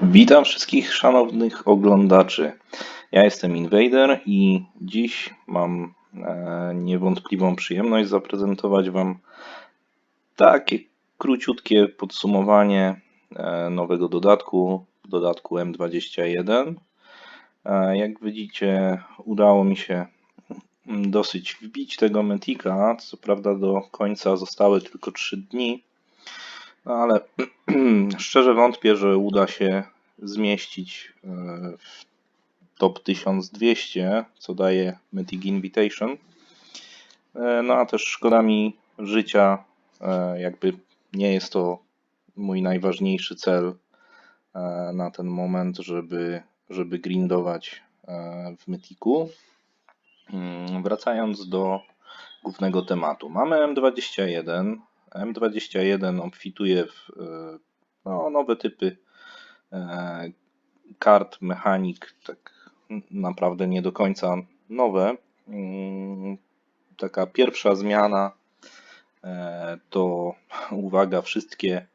Witam wszystkich szanownych oglądaczy. Ja jestem Invader i dziś mam e, niewątpliwą przyjemność zaprezentować Wam takie króciutkie podsumowanie e, nowego dodatku, dodatku M21. E, jak widzicie, udało mi się dosyć wbić tego Metika. Co prawda do końca zostały tylko 3 dni, no ale szczerze wątpię, że uda się zmieścić e, w top 1200, co daje Mythic Invitation. E, no a też szkoda mi życia, e, jakby nie jest to mój najważniejszy cel na ten moment, żeby, żeby grindować w Mythiku. Mm, wracając do głównego tematu. Mamy M21. M21 obfituje w no, nowe typy E, kart, mechanik, tak naprawdę nie do końca nowe. Mm, taka pierwsza zmiana e, to uwaga, wszystkie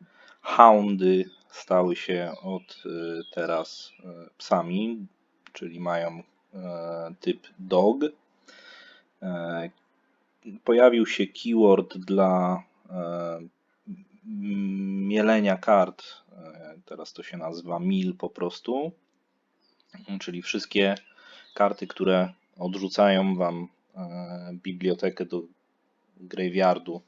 houndy stały się od e, teraz psami, czyli mają typ dog. Pojawił się keyword dla mielenia kart Teraz to się nazywa mil po prostu, czyli wszystkie karty, które odrzucają Wam e, bibliotekę do graveyardu.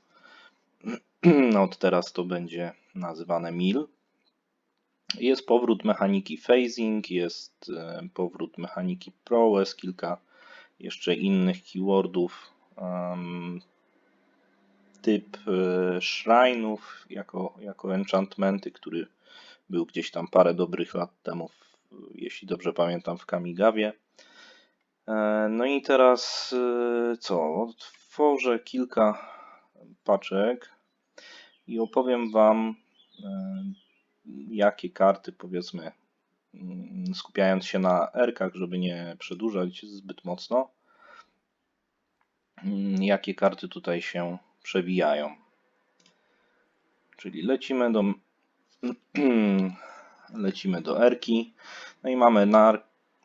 Od teraz to będzie nazywane mil. Jest powrót mechaniki phasing, jest e, powrót mechaniki prowess, kilka jeszcze innych keywordów. Typ e, shrine'ów jako, jako enchantmenty, który był gdzieś tam parę dobrych lat temu, jeśli dobrze pamiętam, w Kamigawie. E, no i teraz e, co? Otworzę kilka paczek i opowiem Wam, jakie karty, powiedzmy, mm, skupiając się na erkach, żeby nie przedłużać zbyt mocno, mm, jakie karty tutaj się przewijają. Czyli lecimy do Lecimy do Erki. No i mamy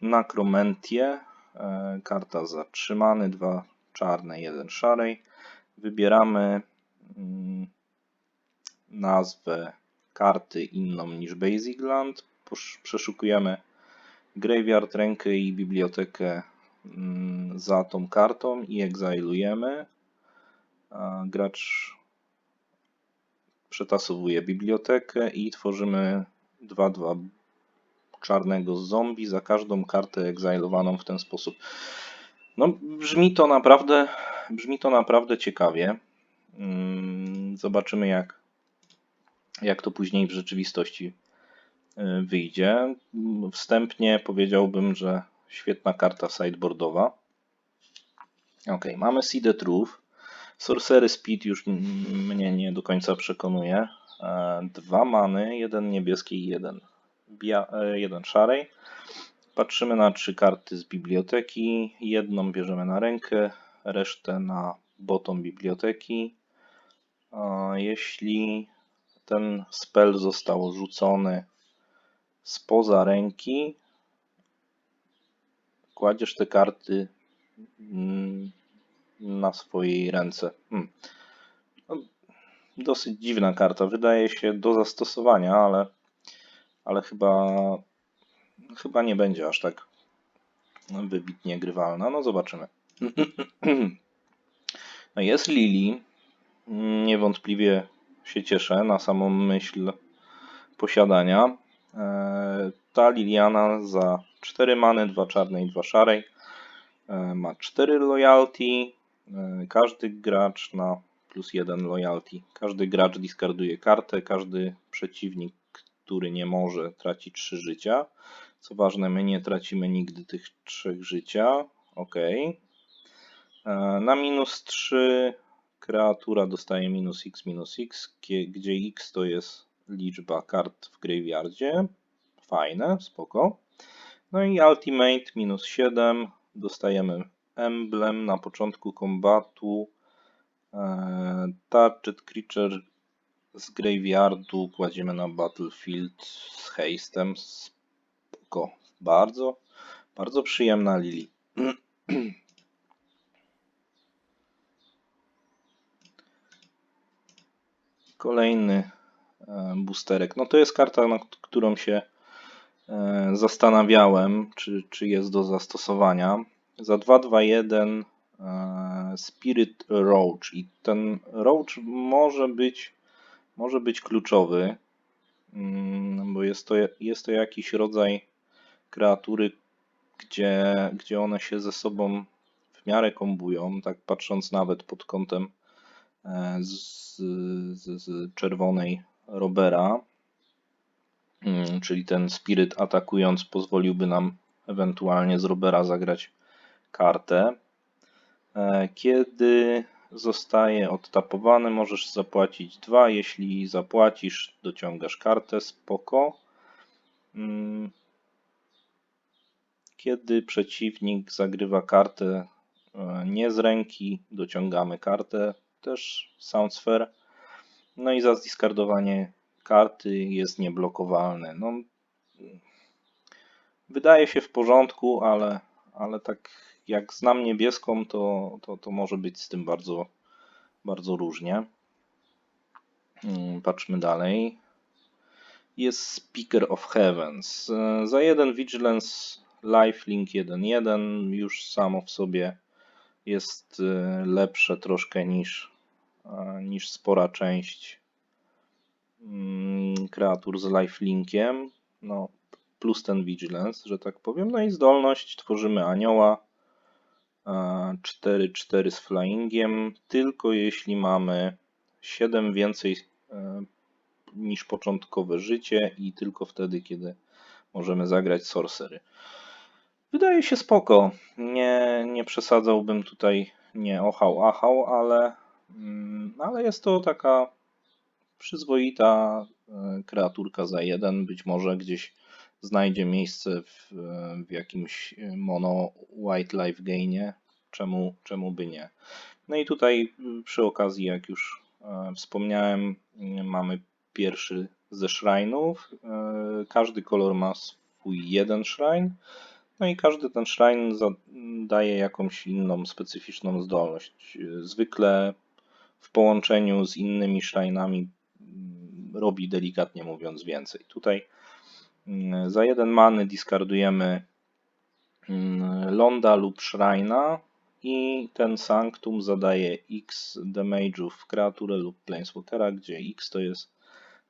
Nakromentię. E, karta zatrzymany, dwa czarne, jeden szarej. Wybieramy mm, nazwę karty inną niż Basic Land. Przeszukujemy graveyard, rękę i bibliotekę mm, za tą kartą i egzilujemy. Gracz przetasowuje bibliotekę i tworzymy 2-2 czarnego zombie za każdą kartę egzailowaną w ten sposób. No, brzmi to naprawdę, brzmi to naprawdę ciekawie. Mm, zobaczymy, jak, jak to później w rzeczywistości y, wyjdzie. Wstępnie powiedziałbym, że świetna karta sideboardowa. Ok, mamy Seed Truth. Sorcery Speed już mnie nie do końca przekonuje. E, dwa many, jeden niebieski i jeden, e, jeden szarej. Patrzymy na trzy karty z biblioteki. Jedną bierzemy na rękę, resztę na bottom biblioteki. Jeśli ten spell został rzucony spoza ręki, kładziesz te karty na swojej ręce. Hmm. No, dosyć dziwna karta. Wydaje się do zastosowania, ale, ale chyba, chyba nie będzie aż tak wybitnie grywalna. No zobaczymy. No jest Lili. Niewątpliwie się cieszę na samą myśl posiadania. E, ta Liliana za 4 many, 2 czarne i 2 szarej e, ma 4 loyalty, każdy gracz na plus jeden loyalty. Każdy gracz discarduje kartę, każdy przeciwnik, który nie może, traci 3 życia. Co ważne, my nie tracimy nigdy tych 3 życia. Ok. E, na minus 3 kreatura dostaje minus x minus x, gdzie x to jest liczba kart w graveyardzie. Fajne, spoko. No i ultimate minus 7 dostajemy emblem na początku kombatu. E, target creature z Graveyardu kładziemy na Battlefield z hastem. Spoko. Bardzo, bardzo przyjemna Lili. Kolejny e, boosterek. No to jest karta, nad którą się e, zastanawiałem, czy, czy jest do zastosowania. Za 221 e, Spirit Roach. I ten Roach może być, może być kluczowy, mm, bo jest to, jest to jakiś rodzaj kreatury, gdzie, gdzie one się ze sobą w miarę kombują, tak patrząc nawet pod kątem z, z, z czerwonej Robera, mm, czyli ten Spirit atakując pozwoliłby nam ewentualnie z Robera zagrać kartę. E, kiedy zostaje odtapowany, możesz zapłacić dwa. Jeśli zapłacisz, dociągasz kartę, spoko. Mm. Kiedy przeciwnik zagrywa kartę e, nie z ręki, dociągamy kartę, też sounds fair. No i za zdiskardowanie karty jest nieblokowalny. No, wydaje się w porządku, ale, ale tak jak znam niebieską, to, to, to może być z tym bardzo, bardzo różnie. Mm, patrzmy dalej. Jest Speaker of Heavens. Za jeden Vigilance Lifelink 1.1 już samo w sobie jest y, lepsze troszkę niż, niż spora część mm, kreatur z lifelinkiem. No, plus ten vigilance, że tak powiem. No i zdolność tworzymy anioła 4-4 z flyingiem, tylko jeśli mamy 7 więcej e, niż początkowe życie i tylko wtedy, kiedy możemy zagrać sorcery. Wydaje się spoko. Nie, nie przesadzałbym tutaj, nie ochał, achał, ale, mm, ale jest to taka przyzwoita e, kreaturka za jeden. Być może gdzieś znajdzie miejsce w, w jakimś mono white life gainie. Czemu, czemu by nie? No i tutaj przy okazji, jak już e, wspomniałem, mamy pierwszy ze shrine'ów. E, każdy kolor ma swój jeden shrine. No i każdy ten shrine daje jakąś inną, specyficzną zdolność. Zwykle w połączeniu z innymi shrine'ami mm, robi delikatnie mówiąc więcej. Tutaj mm, za jeden many discardujemy mm, Londa lub Shrine'a i ten Sanctum zadaje x damage'ów w kreaturę lub Planeswalkera, gdzie x to jest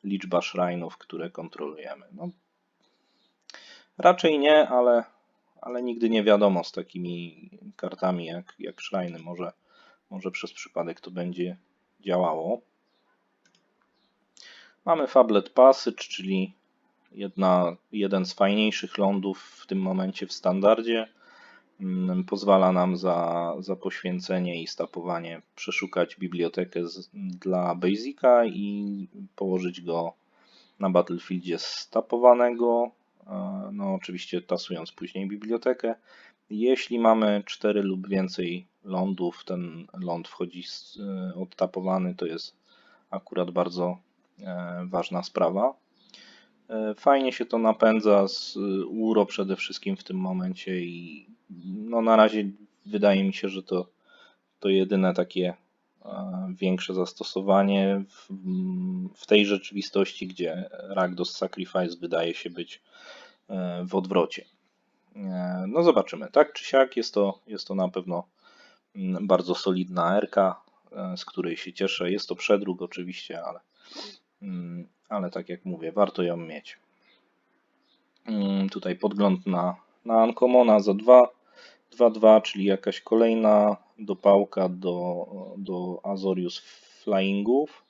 liczba shrine'ów, które kontrolujemy. No, raczej nie, ale ale nigdy nie wiadomo z takimi kartami jak, jak Shrine. Może, może przez przypadek to będzie działało. Mamy Fablet Passage, czyli jedna, jeden z fajniejszych lądów w tym momencie w standardzie. Mm, pozwala nam za, za poświęcenie i stapowanie przeszukać bibliotekę z, dla Basica i położyć go na Battlefieldzie stapowanego no oczywiście tasując później bibliotekę. Jeśli mamy 4 lub więcej lądów, ten ląd wchodzi e, odtapowany, to jest akurat bardzo e, ważna sprawa. E, fajnie się to napędza z URO przede wszystkim w tym momencie i no na razie wydaje mi się, że to, to jedyne takie większe zastosowanie w, w tej rzeczywistości, gdzie Ragdos Sacrifice wydaje się być e, w odwrocie. E, no zobaczymy. Tak czy siak jest to, jest to na pewno mm, bardzo solidna RK, e, z której się cieszę. Jest to przedruk oczywiście, ale, ale tak jak mówię, warto ją mieć. Mm, tutaj podgląd na, na Ancomona za 2, 2-2, czyli jakaś kolejna dopałka do, do Azorius Flyingów.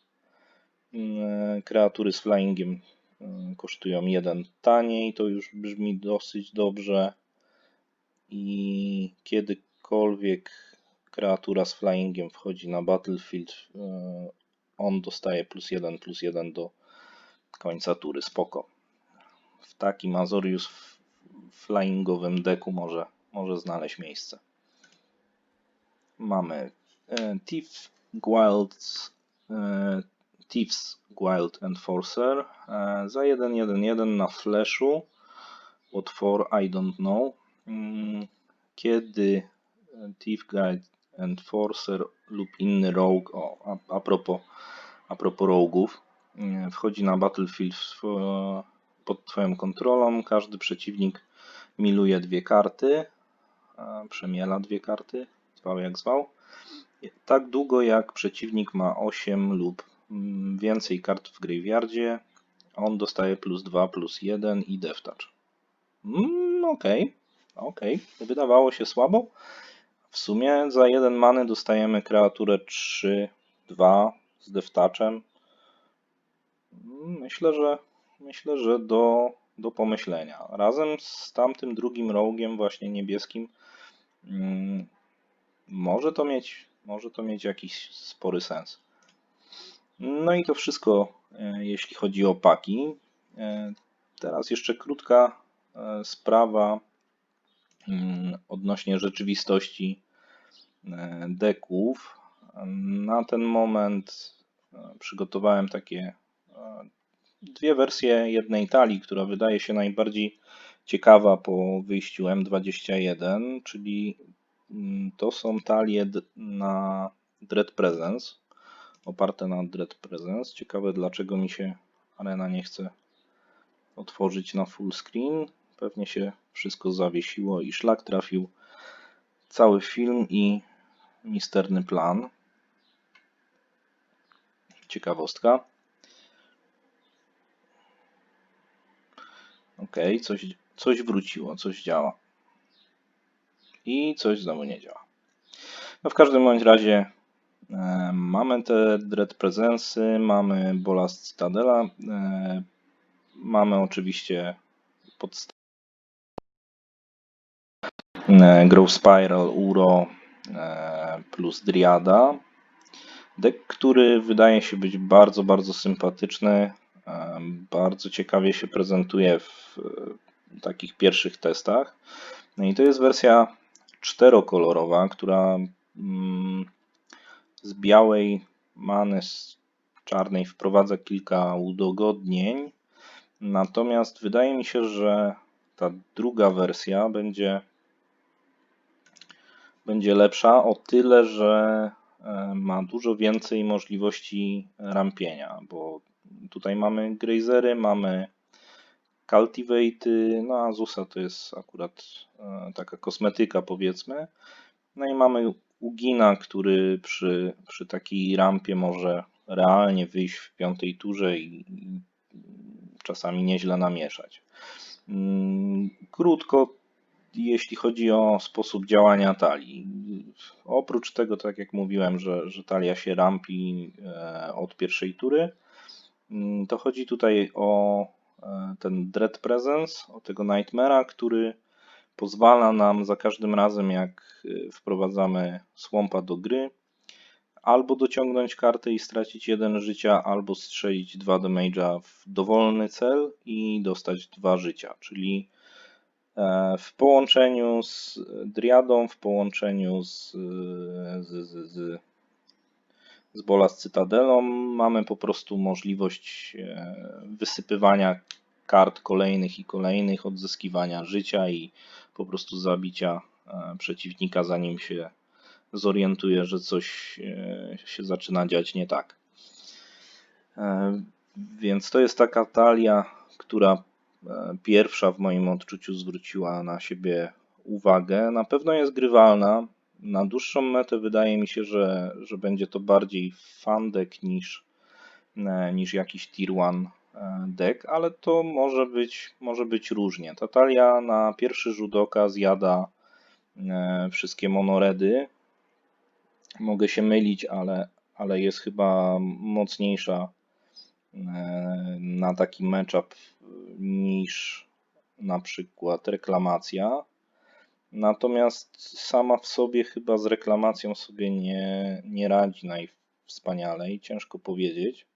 Mm, kreatury z flyingiem mm, kosztują jeden taniej, to już brzmi dosyć dobrze. I kiedykolwiek kreatura z flyingiem wchodzi na battlefield, y, on dostaje plus jeden, plus jeden do końca tury. Spoko. W takim Azorius flyingowym deku może, może znaleźć miejsce mamy e, Thief Guilds, e, Thieves Wild Enforcer e, za 1.1.1 na flashu. What for I don't know. Mm, Kiedy Thief Guide Enforcer lub inny rogue, o, a, a, propos, a propos roguów, mm, wchodzi na battlefield pod Twoją kontrolą, każdy przeciwnik miluje dwie karty, e, przemiela dwie karty, zwał jak zwał, tak długo jak przeciwnik ma 8 lub mm, więcej kart w graveyardzie, on dostaje plus 2, plus 1 i touch. Mm, okej, okej, wydawało się słabo. W sumie za jeden many dostajemy kreaturę 3, 2 z. Mm, myślę, że myślę, że do, do pomyślenia. Razem z tamtym drugim rogiem, właśnie niebieskim, mm, może to mieć, może to mieć jakiś spory sens. No i to wszystko, e, jeśli chodzi o paki. E, teraz jeszcze krótka e, sprawa mm, odnośnie rzeczywistości deków. Na ten moment przygotowałem takie dwie wersje jednej talii, która wydaje się najbardziej ciekawa po wyjściu M21, czyli mm, to są talie na Dread Presence, oparte na Dread Presence. Ciekawe dlaczego mi się arena nie chce otworzyć na full screen. Pewnie się wszystko zawiesiło i szlak trafił cały film i misterny plan. Ciekawostka. Ok, coś, coś wróciło, coś działa. I coś znowu nie działa. No w każdym bądź razie e, mamy te Dread Presensy, mamy Bolast Citadela, e, mamy oczywiście podstawę e, Grow Spiral, Uro plus Driada. Deck, który wydaje się być bardzo, bardzo sympatyczny. Bardzo ciekawie się prezentuje w takich pierwszych testach. No i to jest wersja czterokolorowa, która mm, z białej many z czarnej wprowadza kilka udogodnień. Natomiast wydaje mi się, że ta druga wersja będzie, będzie lepsza o tyle, że e, ma dużo więcej możliwości rampienia, bo Tutaj mamy Grazery, mamy Cultivate, no a Zusa to jest akurat e, taka kosmetyka powiedzmy. No i mamy Ugina, który przy, przy takiej rampie może realnie wyjść w piątej turze i, i czasami nieźle namieszać. Mm, krótko, jeśli chodzi o sposób działania talii. Oprócz tego, tak jak mówiłem, że, że talia się rampi e, od pierwszej tury, Mm, to chodzi tutaj o e, ten Dread Presence, o tego Nightmare'a, który pozwala nam za każdym razem, jak e, wprowadzamy Swampa do gry, albo dociągnąć kartę i stracić jeden życia, albo strzelić dwa damage'a w dowolny cel i dostać dwa życia, czyli w połączeniu z Driadą, w połączeniu z, z, z, z z Bola z Cytadelą mamy po prostu możliwość e, wysypywania kart kolejnych i kolejnych, odzyskiwania życia i po prostu zabicia e, przeciwnika, zanim się zorientuje, że coś e, się zaczyna dziać nie tak. Więc to jest taka talia, która pierwsza w moim odczuciu zwróciła na siebie uwagę. Na pewno jest grywalna, na dłuższą metę wydaje mi się, że, że będzie to bardziej fan deck niż, e, niż jakiś tier 1 e, deck, ale to może być, może być różnie. Ta talia na pierwszy rzut oka zjada e, wszystkie monoredy. Mogę się mylić, ale, ale jest chyba mocniejsza na taki matchup niż na przykład reklamacja. Natomiast sama w sobie chyba z reklamacją sobie nie, nie radzi najwspanialej, ciężko powiedzieć.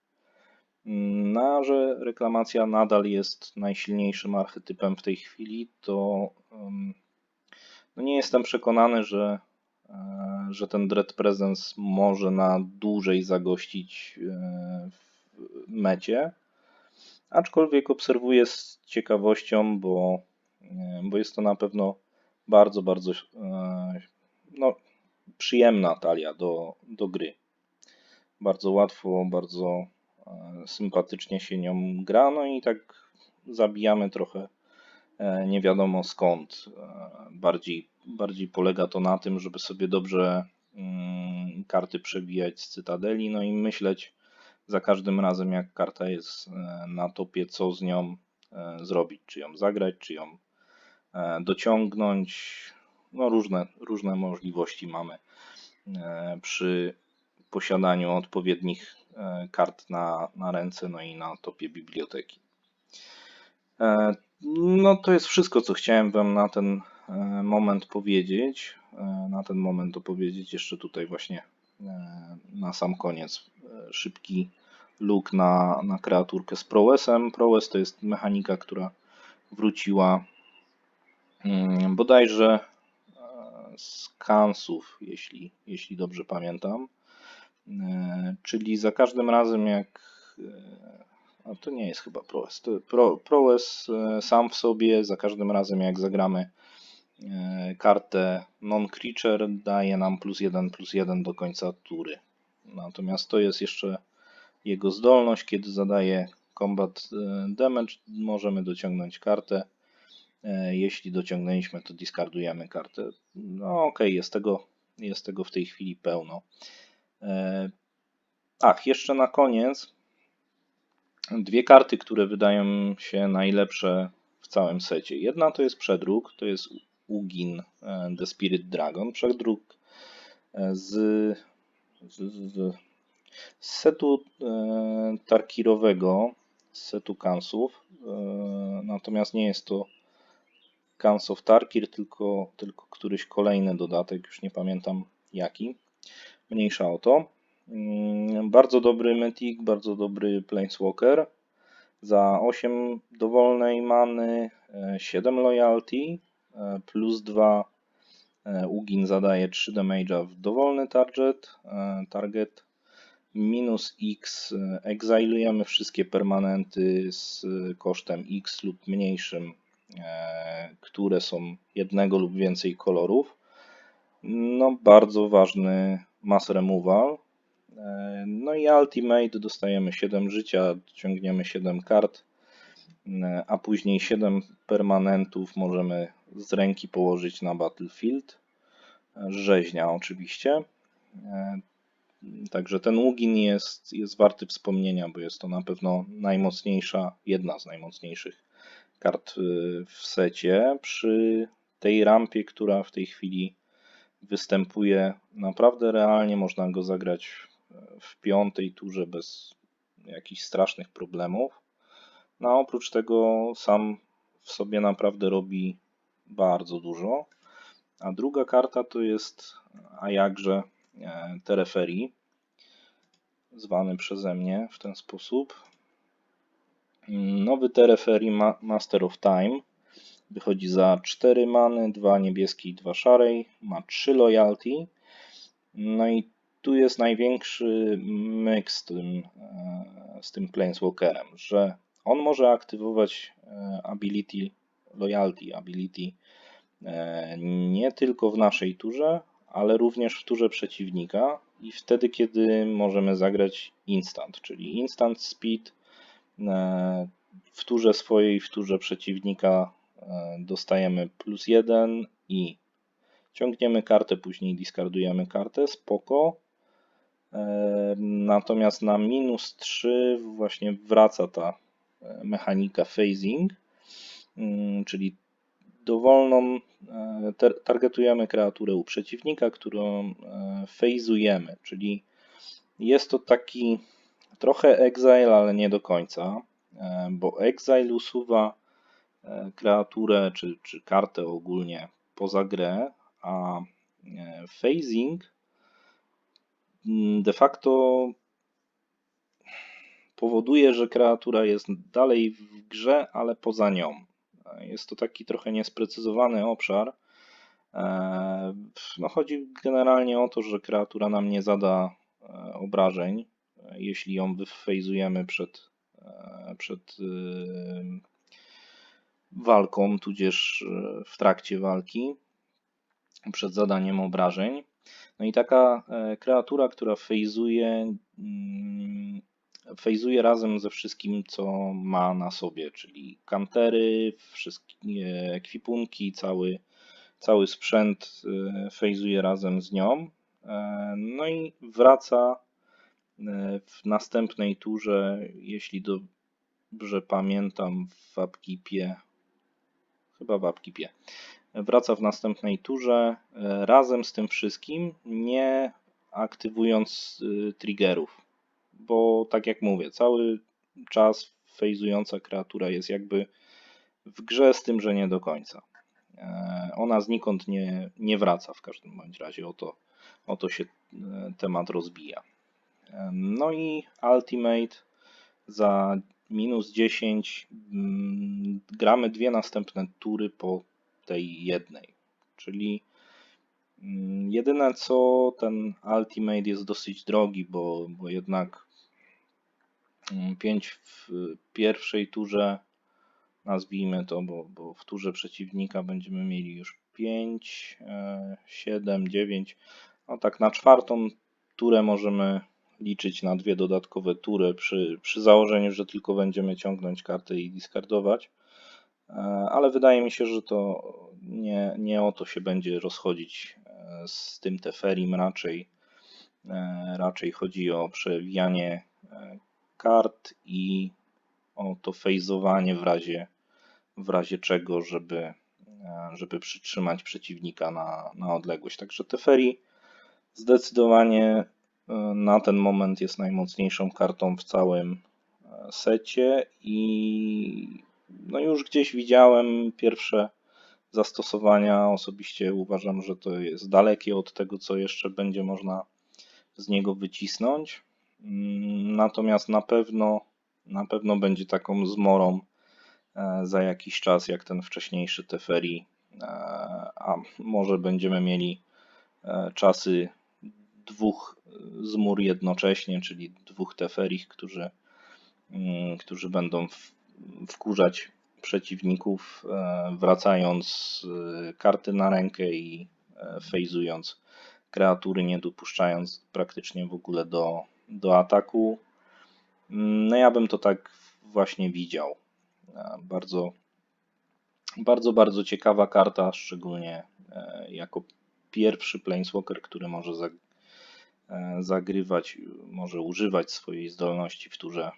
No, że reklamacja nadal jest najsilniejszym archetypem w tej chwili, to no nie jestem przekonany, że, e, że ten Dread Presence może na dłużej zagościć e, mecie. Aczkolwiek obserwuję z ciekawością, bo, e, bo jest to na pewno bardzo, bardzo e, no, przyjemna talia do, do gry. Bardzo łatwo, bardzo e, sympatycznie się nią gra, no i tak zabijamy trochę nie wiadomo skąd. Bardziej, bardziej polega to na tym, żeby sobie dobrze mm, karty przebijać z cytadeli, no i myśleć, za każdym razem, jak karta jest e, na topie, co z nią e, zrobić. Czy ją zagrać, czy ją e, dociągnąć. No różne, różne możliwości mamy przy posiadaniu odpowiednich kart na, na ręce, no i na topie biblioteki. No to jest wszystko, co chciałem Wam na ten moment powiedzieć. Na ten moment opowiedzieć jeszcze tutaj właśnie na sam koniec szybki look na, na kreaturkę z ProWesem. ProWes to jest mechanika, która wróciła mm, bodajże e, z Kansów, jeśli, jeśli dobrze pamiętam. E, czyli za każdym razem jak a to nie jest chyba ProWes. Pro, ProWes e, sam w sobie za każdym razem jak zagramy kartę non-creature daje nam plus 1 plus 1 do końca tury. Natomiast to jest jeszcze jego zdolność. Kiedy zadaje combat e, damage, możemy dociągnąć kartę. E, jeśli dociągnęliśmy, to discardujemy kartę. No ok, jest tego, jest tego w tej chwili pełno. E, ach, jeszcze na koniec dwie karty, które wydają się najlepsze w całym secie. Jedna to jest przedruk, to jest Ugin The Spirit Dragon. Przedruk z, z, z z setu e, tarkirowego, z setu kansów, e, natomiast nie jest to Kans of Tarkir, tylko, tylko któryś kolejny dodatek, już nie pamiętam jaki. Mniejsza o to. Mm, bardzo dobry Mythic, bardzo dobry Planeswalker. Za 8 dowolnej many, 7 e, loyalty, plus 2 Ugin zadaje 3 damage'a w dowolny target, target minus x e, exilujemy wszystkie permanenty z kosztem x lub mniejszym, e, które są jednego lub więcej kolorów. No, bardzo ważny mass removal. E, no i ultimate dostajemy 7 życia, ciągniemy 7 kart, a później 7 permanentów możemy z ręki położyć na battlefield. Rzeźnia oczywiście. Także ten Ługin jest, jest warty wspomnienia, bo jest to na pewno najmocniejsza, jedna z najmocniejszych kart y, w secie. Przy tej rampie, która w tej chwili występuje naprawdę realnie, można go zagrać w piątej turze bez jakichś strasznych problemów. No a oprócz tego sam w sobie naprawdę robi bardzo dużo. A druga karta to jest, a jakże E, Tereferii, zwany przeze mnie w ten sposób. Nowy Tereferii Master of Time wychodzi za 4 many, 2 niebieskiej, 2 szarej, ma 3 loyalty. No i tu jest największy myk z tym, e, z tym Planeswalkerem, że on może aktywować e, ability loyalty, ability nie tylko w naszej turze, ale również w turze przeciwnika i wtedy, kiedy możemy zagrać instant, czyli instant speed e, w turze swojej, w turze przeciwnika e, dostajemy plus jeden i ciągniemy kartę, później discardujemy kartę, spoko. E, natomiast na minus 3 właśnie wraca ta mechanika phasing, czyli dowolną, e, targetujemy kreaturę u przeciwnika, którą e, fejzujemy, czyli jest to taki trochę exile, ale nie do końca, e, bo exile usuwa kreaturę czy, czy kartę ogólnie poza grę, a phasing mm, de facto powoduje, że kreatura jest dalej w grze, ale poza nią. Jest to taki trochę niesprecyzowany obszar. E, no, chodzi generalnie o to, że kreatura nam nie zada e, obrażeń, jeśli ją wyfejzujemy przed, e, przed walką, tudzież w trakcie walki, przed zadaniem obrażeń. No i taka kreatura, która fejzuje, mm, fejzuje razem ze wszystkim, co ma na sobie, czyli kantery, wszystkie ekwipunki, cały, cały sprzęt e, fejzuje razem z nią. E, No i wraca e, w następnej turze, jeśli dobrze pamiętam, w Upkeepie, chyba w Upkeepie, wraca w następnej turze razem z tym wszystkim, nie aktywując triggerów. Bo tak jak mówię, cały czas fejzująca kreatura jest jakby w grze z tym, że nie do końca. E, Ona znikąd nie, nie wraca w każdym bądź razie, o to, o to się e, temat rozbija. E, No i Ultimate za minus 10 mm, gramy dwie następne tury po tej jednej. Czyli mm, jedyne co ten Ultimate jest dosyć drogi, bo, bo jednak 5 w pierwszej turze, nazwijmy to, bo, bo w turze przeciwnika będziemy mieli już 5, 7, 9. No tak na czwartą turę możemy liczyć na dwie dodatkowe tury przy, przy założeniu, że tylko będziemy ciągnąć kartę i discardować. E, Ale wydaje mi się, że to nie, nie o to się będzie rozchodzić e, z tym Teferim, raczej, e, raczej chodzi o przewijanie kart i o to fejzowanie w razie, w razie czego, żeby, e, żeby przytrzymać przeciwnika na, na odległość. Także Teferi zdecydowanie e, na ten moment jest najmocniejszą kartą w całym e, secie i no już gdzieś widziałem pierwsze zastosowania. Osobiście uważam, że to jest dalekie od tego, co jeszcze będzie można z niego wycisnąć. Mm, Natomiast na pewno, na pewno będzie taką zmorą e, za jakiś czas, jak ten wcześniejszy Teferi, e, a może będziemy mieli e, czasy dwóch zmór jednocześnie, czyli dwóch Teferich, którzy, mm, którzy będą wkurzać przeciwników, wracając karty na rękę i fejzując kreatury, nie dopuszczając praktycznie w ogóle do, do ataku. Mm, No ja bym to tak właśnie widział. E, Bardzo, bardzo, bardzo ciekawa karta, szczególnie e, jako pierwszy Planeswalker, który może e, zagrywać, może używać swojej zdolności w turze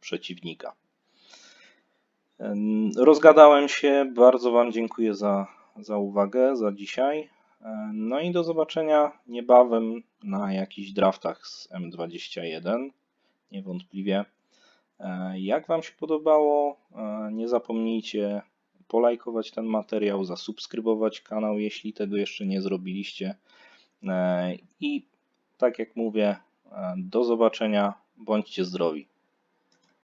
przeciwnika. Em, Rozgadałem się. Bardzo Wam dziękuję za, za uwagę, za dzisiaj. E, No i do zobaczenia niebawem na jakichś draftach z M21. Niewątpliwie. E, Jak Wam się podobało, e, nie zapomnijcie polajkować ten materiał, zasubskrybować kanał, jeśli tego jeszcze nie zrobiliście. I tak jak mówię, do zobaczenia. Bądźcie zdrowi.